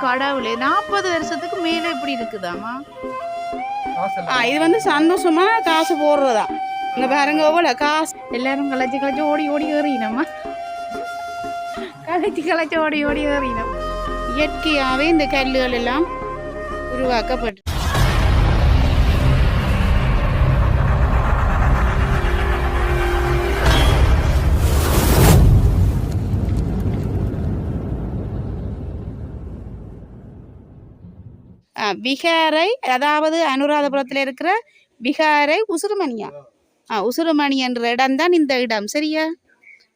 கடவுளே நாற்பது வருஷத்துக்கு மேலே இப்படி இருக்குதாமா இது வந்து சந்தோஷமா காசு போடுறதா? இங்க பாருங்க எவ்வளோ காசு. எல்லாரும் கலைச்சி கலைச்சி ஓடி ஓடி ஏறினோமா கலைச்சி கலைச்சி ஓடி ஓடி ஏறினோம். இயற்கையாகவே இந்த கல்லுகள் எல்லாம் உருவாக்கப்பட்டு விகாரை அதாவது அனுராதபுரத்தில் இருக்கிற விகாரை உசுருமணியா ஆ உசுருமணி என்ற இடம் தான் இந்த இடம். சரியா?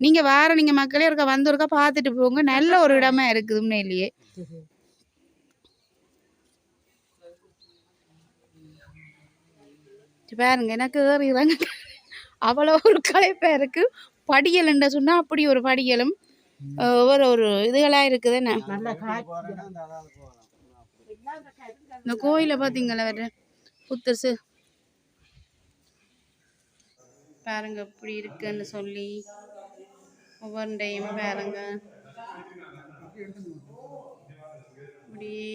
நீங்கள் வார நீங்கள் மக்களே இருக்க வந்து இருக்க பார்த்துட்டு போங்க. நல்ல ஒரு இடமா இருக்குது உண்மையிலேயே. பாருங்க எனக்கு ஏறிடுறாங்க அவ்வளோ ஒரு கலைப்பாக இருக்கு. படியல்ன்ற சொன்னால் அப்படி ஒரு படியலும் ஒவ்வொரு ஒரு இதுகளாக இருக்குது என்ன இந்த கோயிலை பார்த்தீங்களா வேற? புத்தர்ஸு பாருங்க இப்படி இருக்குன்னு சொல்லி. ஒவ்வொரு டைம் பாருங்க. அப்படியே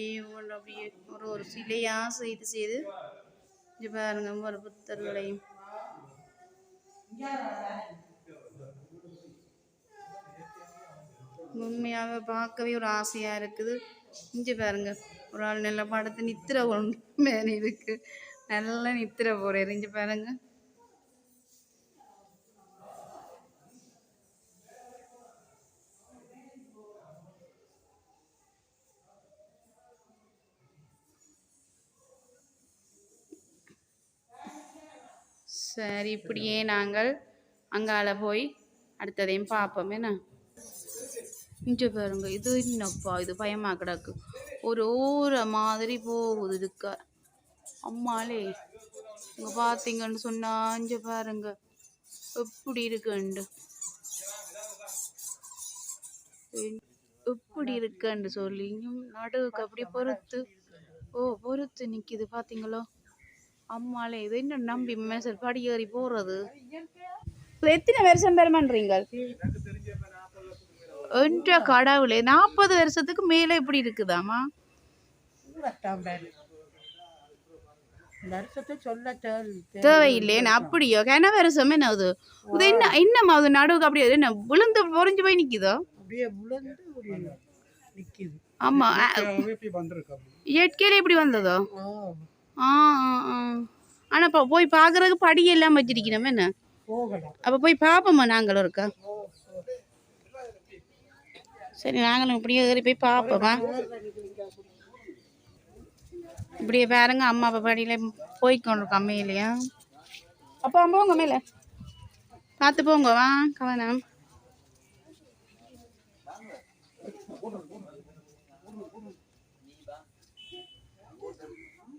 அப்படியே ஒரு ஒரு சிலையா செய்து செய்து. இங்க பாருங்க ஒவ்வொரு புத்தர்களையும். உண்மையாக பார்க்கவே ஒரு ஆசையா இருக்குது. இங்க பாருங்க. ஒரு ஆள் நல்லா படுத்து நித்திர ஒன்று மேலே இருக்கு. நல்லா நித்திர போறாரு எரிஞ்சு பாருங்க. சரி இப்படியே நாங்கள் அங்கால போய் அடுத்ததையும் பார்ப்போம். என்ன? இங்கே பாருங்க இது என்னப்பா இது பயமா கிடக்கு. ஒரு ஓர மாதிரி போகுது இதுக்க. அம்மாலே இங்க பாத்தீங்கன்னு சொன்னா இங்க பாருங்க எப்படி இருக்குண்டு எப்படி இருக்குன்னு சொல்லி நடுவுக்கு அப்படியே பொறுத்து. ஓ பொறுத்து நிக்குது பாத்தீங்களோ. அம்மாலே இது என்ன நம்பி மேசர் படி ஏறி போறது? எத்தனை வருஷம் பெருமன்றீங்க என்ற கடவுளே நாற்பது வருஷத்துக்கு மேல இப்படி இருக்குதாமா தேவையில்லையே அப்படியோ? கன வருஷம் என்ன அது? இது என்ன என்னம்மா அது நடுவுக்கு அப்படியே என்ன விழுந்து பொறிஞ்சு போய் நிக்குதோ? ஆமா இயற்கையில இப்படி வந்ததோ? ஆ. ஆ, ஆ. ஆனா போய் பார்க்கறதுக்கு படி எல்லாம் வச்சிருக்கணும் என்ன? போகலாம் அப்ப போய் பார்ப்போமா நாங்களும் இருக்கா. சரி நாங்களும் இப்படியே ஏறி போய் பார்ப்போமா. இப்படியே பாருங்க அம்மா அப்பா படியில போய்க்கொண்டிருக்கோம் மேலையா அப்பா போங்க மேல. பார்த்து போங்க வா கவனம்.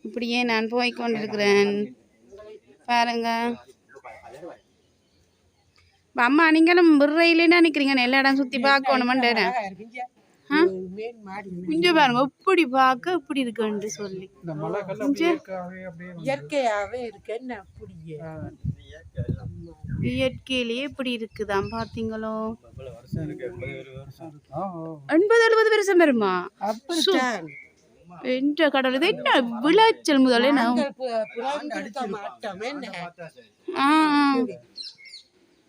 இப்படியே நான் போய் கொண்டிருக்கிறேன் பாருங்க. அம்மா நீங்களும் விடுறையிலேன்னா நிற்கிறீங்க எல்லா இடம் சுற்றி மாடி இங்க பாருங்க இப்படி பார்க்க இப்படி இருக்குன்னு சொல்லி. இந்த மலைகள் அப்படியே அப்படியே இயற்கையாவே இருக்கு. என்ன அப்படியே இயற்கையிலேயே இப்படி இருக்குதாம் பாத்தீங்களோ எண்பது எழுபது வருஷம் வருமா? என்ற கடவுள் இது என்ன விளைச்சல் முதல்ல நான்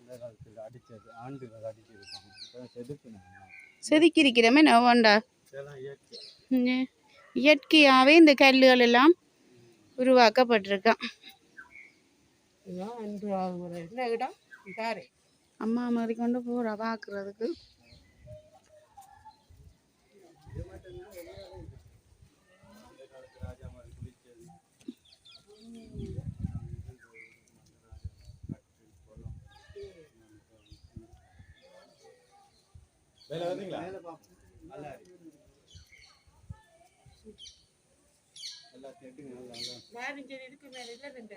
நாங்கள் பு- புறந்திருக்க மாட்டோம் என்ன ஆ ஆ. செதுக்கி இருக்கிறமே நான் வேண்டா ம். இயற்கையாவே இந்த கல்லுகள் எல்லாம் உருவாக்கப்பட்டிருக்கான் அம்மா மாதிரி கொண்டு போறா பாக்குறதுக்கு. மேல இல்ல இந்த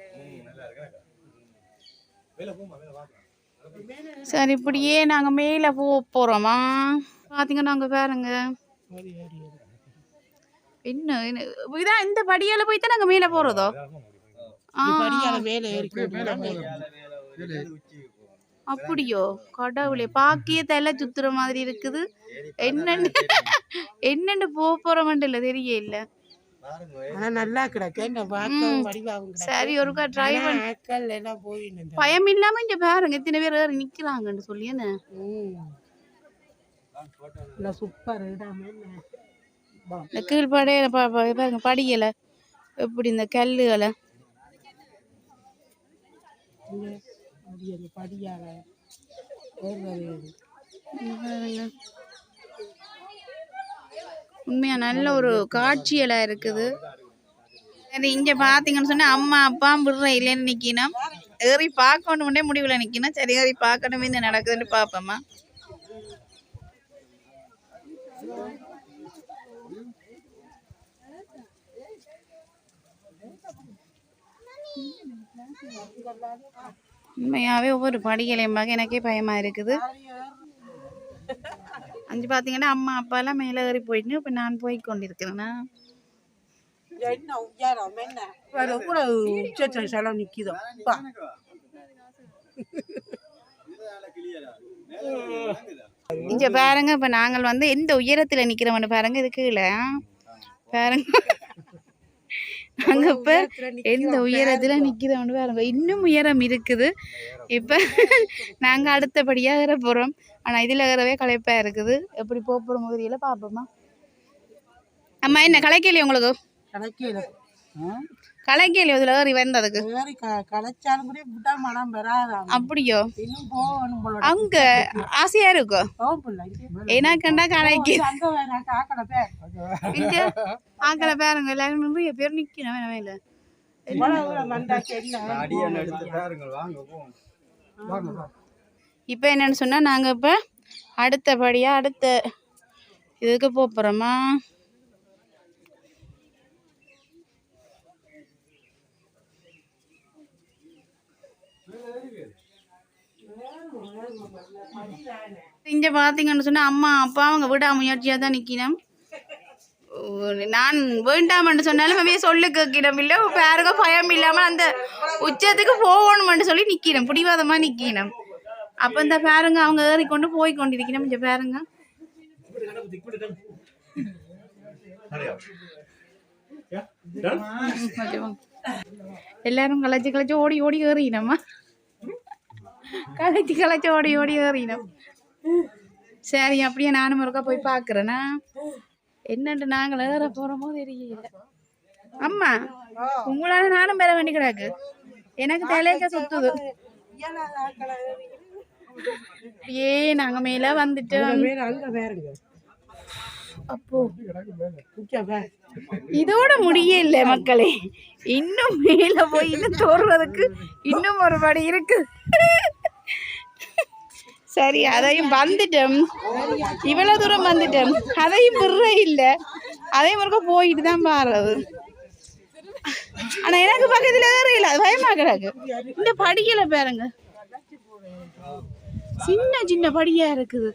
சரி இப்படியே நாங்க மேல போக போறோமா? பாத்தீங்கன்னா அங்க பாருங்க. என்ன என்ன- இதான் இந்த படியால போய் தான் நாங்க மேல போறதோ? ஆ, மேல. அப்படியோ? கடவுளே பாக்கிய தலை சுத்துற மாதிரி இருக்குது. என்னன்னு என்னன்னு போக போறோம்னு இல்ல தெரிய இல்ல நல்லா கிடக்கு சரி ஒருக்கா ட்ரை பண்ண. பயம் இல்லாம இங்க பாருங்க இத்தனை பேர் ஏறி நிக்கிறாங்கன்னு சொல்லி என்ன? சூப்பர். இந்த பாருங்க படியல. எப்படி இந்த கல்லுகளை? இங்க படியால உண்மையா நல்ல ஒரு காட்சியெல்லாம் இருக்குது. சரி இங்க பாத்தீங்கன்னு சொன்னா அம்மா அப்பா விடுற இல்லைன்னு நிக்கணும். ஏறி பார்க்கணும்னே முடிவில் நிற்கணும் சரி ஏறி பார்க்கணுமே இந்த நடக்குதுன்னு பார்ப்போம்மா உண்மையாவே ஒவ்வொரு படிகளையும் பார்க்க எனக்கே பயமா இருக்குது. அஞ்சு பாத்தீங்கன்னா அம்மா அப்பா எல்லாம் மேல ஏறி போயிட்டு இப்ப நான் போய் கொண்டிருக்கிறேன்னா இங்க பாருங்க இப்ப நாங்கள் வந்து எந்த உயரத்துல நிக்கிறோம்னு பாருங்க இது கீழே. பாருங்க. நாங்க இப்ப எந்த உயரத்துல நிக்கிறோம்னு பாருங்க. இன்னும் உயரம் இருக்குது. இப்ப நாங்க அடுத்தபடியா ஏற போறோம். ஆனா இதுல ஏறவே களைப்பா இருக்குது. எப்படி போக போற முதிரியில பாப்போமா? அம்மா என்ன களைக்கலையே உங்களுக்கு? களைக்கலையே இதுல ஏறி வந்ததுக்கு? வேறு க களைச்சாலும் கூட விட்டா மனம் வராதாம். அப்படியோ? இன்னும் போகணும் அங்க ஆசையா இருக்கும் ஏன்னா கண்டா பேர் இங்க ஆக்களை பாருங்க எல்லாரும் நிறைய பேர் நிக்கணும் வேணாம் இல்ல. இப்போ என்னன்னு சொன்னா நாங்க இப்ப அடுத்தபடியா அடுத்த இதுக்கு போப் போறோமா? இங்க பாத்தீங்கன்னு சொன்னா அம்மா அப்பா அவங்க விடாமுயற்சியா தான் நிக்கணும். ஒரு நான் வேண்டாம்னு சொன்னாலும் அவைய சொல்லு கேட்கிடம் இல்ல பேருங்க பயம் இல்லாம அந்த உச்சத்துக்கு போகணும்னு சொல்லி நிக்கணும். பிடிவாதமா நிக்கணும். அப்ப இந்த பேருங்க அவங்க ஏறி கொண்டு போய் கொண்டிருக்கணும். இந்த பேருங்க. எல்லாரும் கலைச்சு கலைச்சு ஓடி ஓடி ஏறினம்மா கலைச்சு கலைச்சு ஓடி ஓடி ஏறினோம் சரி அப்படியே நானும் ஒருக்கா போய் பார்க்குறேன்னா என்னண்டு நாங்கள் ஏற போகிறோமோ தெரியல. அம்மா உங்களால நானும் பெற வேண்டி கிடக்கு. எனக்கு தலைக்க சுத்துது. ஏ நாங்க மேல வந்துட்டோம். அப்போ இதோட முடியல மக்களே. இன்னும் மேல போய் இன்னும் தோறுறதுக்கு இன்னும் ஒரு படி இருக்கு. சரி அதையும் வந்துட்டோம் இவ்வளவு தூரம் வந்துட்டோம் அதையும் விடுற இல்ல. அதையும் ஒருக்க போயிட்டு தான் பாடுறது ஆனா எனக்கு பக்கத்துல ஏறையில அது பயமா கிடக்கு. இந்த படிக்கல பாருங்க. சின்ன சின்ன படியா இருக்குது.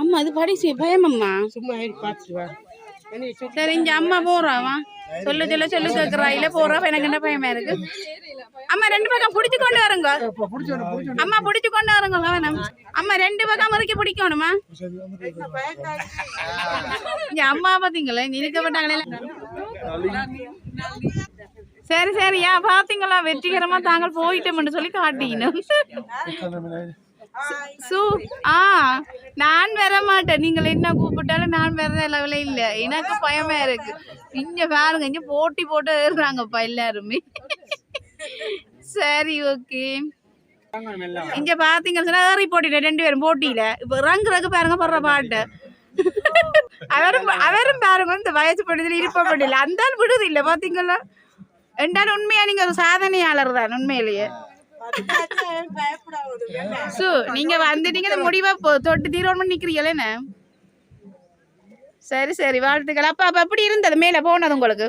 அம்மா அது படி செய் பயமம்மா சும்மா ஏறி பார்த்துட்டு சரி இங்க அம்மா போறாவா சொல்ல சொல்ல சொல்லு கேக்குறா. இல்ல போறா எனக்கு என்ன பயமா இருக்கு. அம்மா ரெண்டு பக்கம் புடிச்சு கொண்டு வரங்க. அம்மா புடிச்சு கொண்டு வரங்க வேணாம் அம்மா ரெண்டு பக்கம் முறுக்கி பிடிக்கணுமா? இங்க அம்மா பாத்தீங்களா? இங்க இருக்கப்பட்டாங்களே சரி சரியா பாத்தீங்களா? வெற்றிகரமா தாங்கள் போயிட்டோம்னு சொல்லி காட்டிக்கணும் சு ஆ நான் வர மாட்டேன் நீங்கள் என்ன கூப்பிட்டாலும் நான் வர லெவல இல்ல. எனக்கு பயமா இருக்கு. இங்க பாருங்க இங்க போட்டி போட்டு ஏறுறாங்கப்பா எல்லாருமே. சரி ஓகே. இங்க பாத்தீங்கன்னு சொன்னா ஏறி போட்டிட்டேன் ரெண்டு பேரும் போட்டியில. இப்ப இறங்குறதுக்கு பாருங்க போடுற பாட்டு. அவரும் அவரும் பாருங்க இந்த வயசு படுதல இருப்ப அந்த விடுது இல்ல பாத்தீங்களா? ரெண்டாலும் உண்மையா? நீங்க ஒரு சாதனையாளர் தான் உண்மையிலேயே. சு நீங்க வந்துட்டீங்க இந்த முடிவா தொட்டு தீரோன்னு நிக்கிறீங்களே என்ன? சரி சரி வாழ்த்துக்கள். அப்ப அப்ப எப்படி இருந்தது? மேல போனது உங்களுக்கு?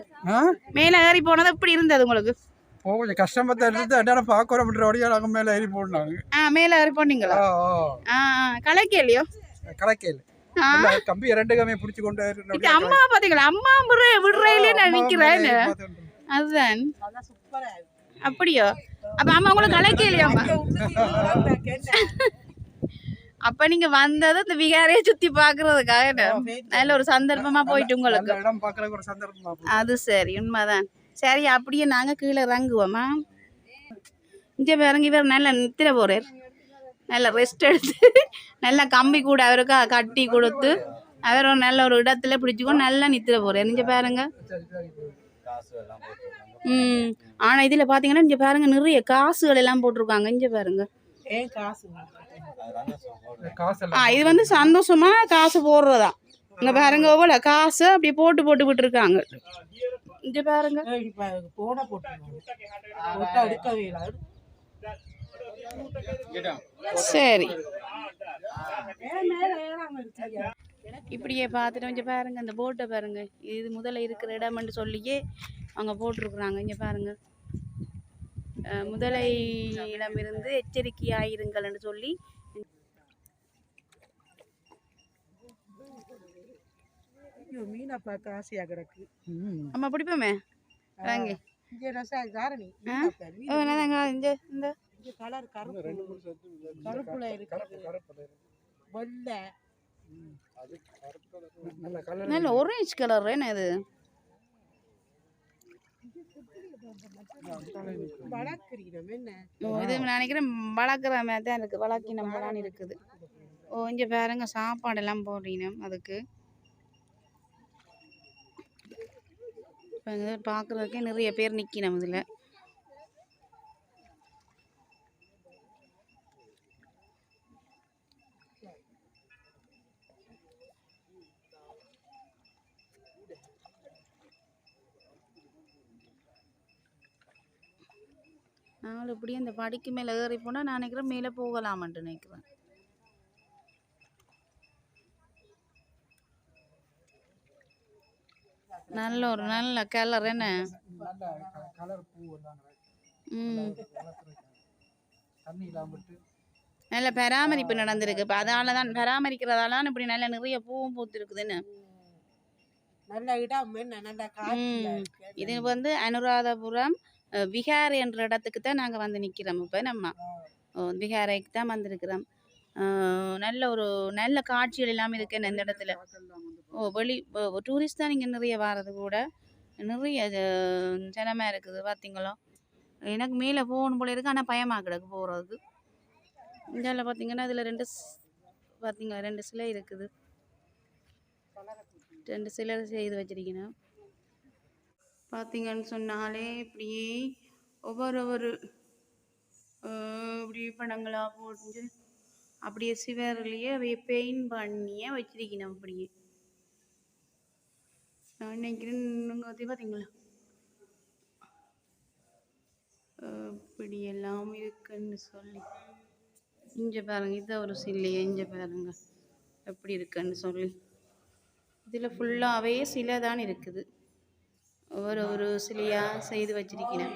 மேல ஏறி போனது எப்படி இருந்தது உங்களுக்கு? கொஞ்சம் கஷ்டமா தான் இருந்தது. அண்ணா வழியாக நாங்கள் மேலே ஏறி போனாங்க. ஆ மேல ஏறி போனீங்களா? ஆ ஆ. கலைக்கலையோ கலக்கையில் ஆ. கம்பி ரெண்டு கம்பியை பிடிச்சி கொண்டு அம்மா பாத்தீங்களா? அம்மா விடுற விடுறையிலே நான் நிக்கிறேன் அதுதான். சூப்பரா இருக்கு. அப்படியோ? அப்ப அம்மா உங்களை கலைக்கலையாம்மா அப்ப நீங்க வந்தது இந்த விகாரையே சுத்தி பாக்குறதுக்காக? நல்ல ஒரு சந்தர்ப்பமா போயிட்டு உங்களுக்கு. நல்ல இடம் பார்க்கறதுக்கு ஒரு சந்தர்ப்பமா போச்சு. அது சரி உண்மைதான். சரி அப்படியே நாங்க கீழே இறங்குவோமா இங்க பாருங்க இவர் நல்ல நித்திர போறார். நல்ல ரெஸ்ட் எடுத்து நல்ல கம்பி கூட அவருக்கு கட்டி கொடுத்து அவர் ஒரு நல்ல ஒரு இடத்துல பிடிச்சிக்கோ நல்லா நித்திர போறார். இங்க பாருங்க. ம். ஆனா இதுல பாத்தீங்கன்னா இங்க பாருங்க நிறைய காசுகள் எல்லாம் போட்டிருக்காங்க. இங்க பாருங்க. ஏன் காசு காசு ஆ இது வந்து சந்தோஷமா காசு போடுறதா? இங்க பாருங்க எவ்வளவு காசு அப்படி போட்டு போட்டு விட்டுருக்காங்க. இங்க பாருங்க. போட்டு சரி. இப்படியே பார்த்துட்டு இங்க பாருங்க இந்த போட்டை பாருங்க. இது முதல்ல இருக்கிற இடம்னு சொல்லியே அவங்க போட்டிருக்குறாங்க. இங்க பாருங்க. அஹ், முதலையிடமிருந்து எச்சரிக்கையாயிருங்கள்னு சொல்லி மீனை பார்க்க ஆசையா கிடக்கு. அம்மா பிடிப்போமே? வாங்க. இந்த? கலர் கருப்பு. கருப்புல இருக்கு வெள்ளை. நல்ல கலர் கலர் என்ன இது? இது நினைக்கிறேன் வளர்க்குற மாதிரி தான் இருக்குது வளர்க்கி நம்மளான்னு இருக்குது. ஓ இங்கே பாருங்க சாப்பாடெல்லாம் போடுறீங்க அதுக்கு. இப்போ பார்க்குறதுக்கே நிறைய பேர் நிற்கணும் இதில். நாங்கள் இப்படியே இந்த படிக்கு மேலே ஏறி போனால் நான் நினைக்கிறேன் மேலே போகலாமன்ட்டு நினைக்கிறேன். நல்ல ஒரு நல்ல கலர் என்ன? நல்ல பராமரிப்பு நடந்திருக்கு. இப்போ அதால தான் பராமரிக்கிறதால இப்படி நல்ல நிறைய பூவும் பூத்திருக்குதுன்னு. நல்ல இடம் நல்ல இது வந்து அனுராதபுரம் விகார் என்ற இடத்துக்கு தான் நாங்கள் வந்து நிற்கிறோம் இப்போ நம்ம. ஓ, விகாரைக்கு தான் வந்திருக்கிறோம். நல்ல ஒரு நல்ல காட்சிகள் எல்லாம் இருக்கு இந்த இடத்துல. ஓ வெளி டூரிஸ்ட் தான் இங்கே நிறைய வர்றது கூட. நிறைய ஜனமாக இருக்குது பார்த்தீங்களோ எனக்கு மேலே போகணும் போல இருக்கு ஆனால் பயமாக கிடக்கு போகிறதுக்கு இந்தியாவில் பார்த்தீங்கன்னா இதில் ரெண்டு ஸ்- பார்த்தீங்க ரெண்டு சிலை இருக்குது. ரெண்டு சிலர் செய்து வச்சிருக்கணும். பார்த்தீங்கன்னு சொன்னாலே இப்படியே ஒவ்வொரு ஒவ்வொரு இப்படி படங்களாக போட்டு அப்படியே சிவர்லேயே அப்படியே பெயிண்ட் பண்ணியே வச்சிருக்கணும் அப்படியே. நான் நினைக்கிறேன் நீங்கள் வந்து பார்த்தீங்களா இப்படி எல்லாம் இருக்குன்னு சொல்லி. இங்கே பாருங்க இது ஒரு சில்லையே இங்கே பாருங்க. எப்படி இருக்குன்னு சொல்லி. இதில் ஃபுல்லாகவே சிலை தான் இருக்குது. ஒவ்வொரு ஒரு சிலையாக செய்து வச்சிருக்கிறேன்.